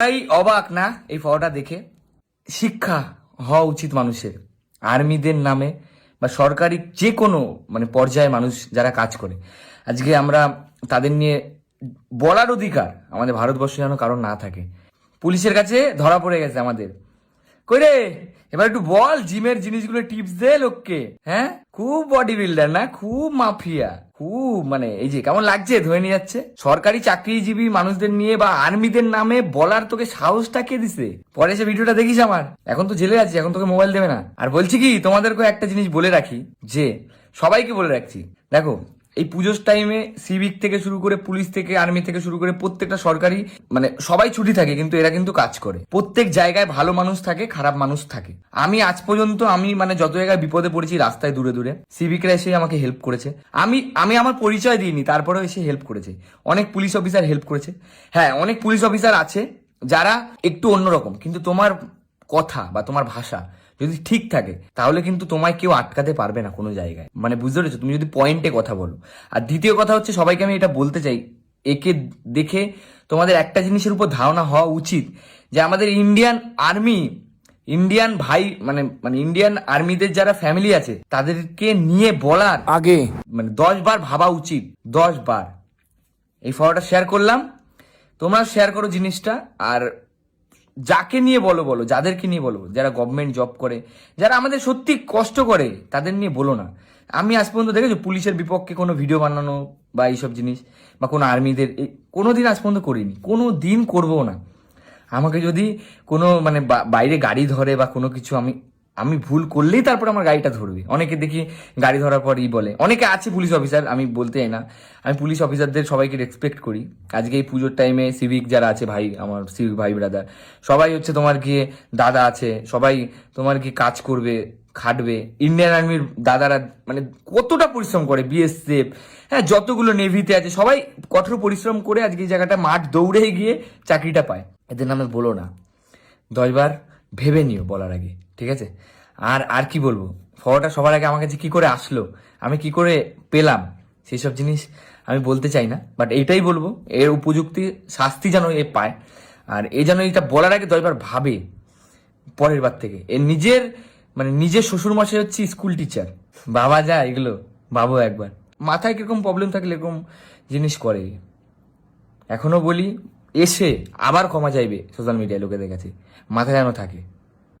তাই অবাক না এই ফটোটা দেখে? শিক্ষা হওয়া উচিত মানুষের। আর্মিদের নামে বা সরকারি যে কোনো মানে পর্যায়ে মানুষ যারা কাজ করে। আজকে আমরা তাদের নিয়ে বলার অধিকার আমাদের ভারতবর্ষে যেন কারণ না থাকে। পুলিশের কাছে ধরা পড়ে গেছে আমাদের। কই রে এবার একটু বল জিমের জিনিসগুলো টিপস দে লোককে। হ্যাঁ? খুব বডি বিল্ডার না? খুব মাফিয়া খুব মানে এই যে কেমন লাগছে? ধরে নিয়ে যাচ্ছে। সরকারি চাকরিজীবী মানুষদের নিয়ে বা আর্মিদের নামে বলার তোকে সাহসটা কে দিছে? পরে সে ভিডিওটা দেখিস আমার। এখন তো জেলে আছি, এখন তোকে মোবাইল দেবে না। আর বলছি কি তোমাদেরকে একটা জিনিস বলে রাখি, যে সবাইকে বলে রাখছি। দেখো এই পুজোর টাইমে সিভিক থেকে শুরু করে পুলিশ থেকে আর্মি থেকে শুরু করে প্রত্যেকটা সরকারি মানে সবাই ছুটি থাকে, কিন্তু এরা কিন্তু কাজ করে। প্রত্যেক জায়গায় ভালো মানুষ থাকে, খারাপ মানুষ থাকে। আমি আজ পর্যন্ত আমি মানে যত জায়গায় বিপদে পড়েছি রাস্তায় দূরে দূরে সিভিকরা এসে আমাকে হেল্প করেছে। আমি আমি আমার পরিচয় দিইনি, তারপরেও এসে হেল্প করেছে। অনেক পুলিশ অফিসার হেল্প করেছে। হ্যাঁ অনেক পুলিশ অফিসার আছে যারা একটু অন্যরকম, কিন্তু তোমার কথা বা তোমার ভাষা যদি ঠিক থাকে তাহলে কিন্তু তোমায় কেউ আটকাতে পারবে না কোনো জায়গায়। মানে বুঝতে পেরেছ? তুমি যদি পয়েন্টে কথা বলো। আর দ্বিতীয় কথা হচ্ছে সবাইকে আমি এটা বলতে চাই একে দেখে তোমাদের একটা জিনিসের উপর ধারণা হওয়া উচিত যে আমাদের ইন্ডিয়ান আর্মি ইন্ডিয়ান ভাই মানে মানে ইন্ডিয়ান আর্মিদের যারা ফ্যামিলি আছে তাদেরকে নিয়ে বলার আগে। মানে দশ বার ভাবা উচিত। দশ বার। এই ফটোটা শেয়ার করলাম। তোমরা শেয়ার করো জিনিসটা আর যাকে নিয়ে বলো বলো, যাদেরকে নিয়ে বলো যারা গভর্নমেন্ট জব করে, যারা আমাদের সত্যি কষ্ট করে, তাদের নিয়ে বলো না। আমি আজ পর্যন্ত দেখেছি পুলিশের বিপক্ষে কোনো ভিডিও বানানো বা এইসব জিনিস, বা কোনো আর্মিদের কোনো দিন আজ পর্যন্ত করিনি। কোনো দিন করব না। আমাকে যদি কোনো মানে বাইরে গাড়ি ধরে বা কোনো কিছু আমি আমি ভুল করলেই তারপর আমার গাড়িটা ধরবে। অনেকে দেখি গাড়ি ধরার পরই বলে। অনেকে আছে পুলিশ অফিসার আমি বলতে না। আমি পুলিশ অফিসারদের সবাইকে রেসপেক্ট করি। আজকে এই পুজোর টাইমে সিভিক যারা আছে ভাই, আমার সিভিক ভাই ব্রাদার সবাই হচ্ছে তোমার গিয়ে দাদা আছে, সবাই তোমার কি কাজ করবে, খাটবে। ইন্ডিয়ান আর্মির দাদারা মানে কতটা পরিশ্রম করে বিএসএফ হ্যাঁ যতগুলো নেভিতে আছে, সবাই কঠোর পরিশ্রম করে আজকে এই জায়গাটা মাঠ দৌড়ে গিয়ে চাকরিটা পায়। এদের নামে বলো না। দশবার ভেবে নিও বলার আগে। ঠিক আছে? আর আর কি বলব? খবরটা সবার আগে আমার কাছে কি করে আসলো? আমি কি করে পেলাম? সেই সব জিনিস আমি বলতে চাই না বাট এইটাই বলব, এর উপযুক্তি শাস্তি যেন এ পায়। আর এই যেন এটা বলার আগে দশবার ভাবে, পরের বার থেকে। এর নিজের মানে নিজের শ্বশুর মশাই হচ্ছে স্কুল টিচার বাবা যা, এগুলো, ভাবো একবার। মাথায় কীরকম প্রবলেম থাকলে এরকম জিনিস করে। এখনও বলি, এসে আবার ক্ষমা চাইবে সোশ্যাল মিডিয়ায় লোকেদের কাছে। মাথা যেন থাকে।